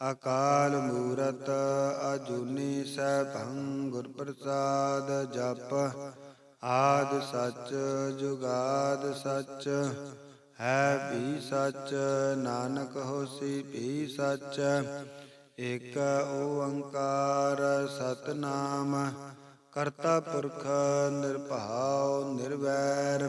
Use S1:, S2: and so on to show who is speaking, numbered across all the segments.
S1: ਅਕਾਲ ਮੂਰਤ ਅਜੂਨੀ ਸੈਭੰ ਗੁਰ ਪ੍ਰਸਾਦ ਜਪ। ਆਦ ਸੱਚ, ਜੁਗਾਦ ਸੱਚ, ਹੈ ਵੀ ਸੱਚ, ਨਾਨਕ ਹੋਸੀ ਵੀ ਸੱਚ। ਏਕ ਓੰਕਾਰ ਸਤਨਾਮ, ਕਰਤਾ ਪੁਰਖ ਨਿਰਭਉ ਨਿਰਵੈਰ।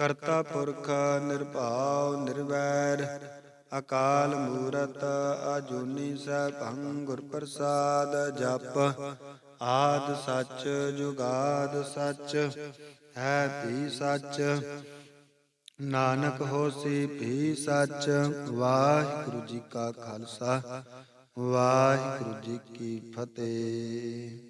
S1: ਕਰਤਾ ਪੁਰਖ ਨਿਰਭਉ ਨਿਰਵੈਰ, ਅਕਾਲ ਮੂਰਤ ਅਜੂਨੀ ਸੈਭੰ ਗੁਰ ਪ੍ਰਸਾਦ ਜਪ, ਆਦ ਸੱਚ ਜੁਗਾਦ ਸੱਚ, ਹੈ ਵੀ ਸੱਚ। ਨਾਨਕ ਹੋਸੀ ਵੀ ਸੱਚ, ਵਾਹਿਗੁਰੂ ਜੀ ਕਾ ਖਾਲਸਾ, ਵਾਹਿਗੁਰੂ ਜੀ ਕੀ ਫਤਿਹ।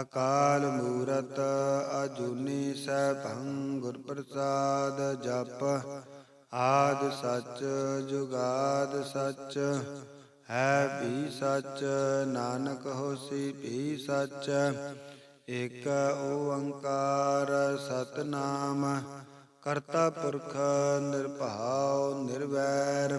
S1: ਅਕਾਲ ਮੂਰਤ ਅਜੂਨੀ ਸੈਭੰ ਗੁਰ ਪ੍ਰਸਾਦ ਜਪ। ਆਦ ਸੱਚ, ਜੁਗਾਦ ਸੱਚ, ਹੈ ਵੀ ਸੱਚ, ਨਾਨਕ ਹੋਸੀ ਵੀ ਸੱਚ। ਇਕ ਓੰਕਾਰ ਸਤਨਾਮ, ਕਰਤਾ ਪੁਰਖ ਨਿਰਭਉ ਨਿਰਵੈਰ।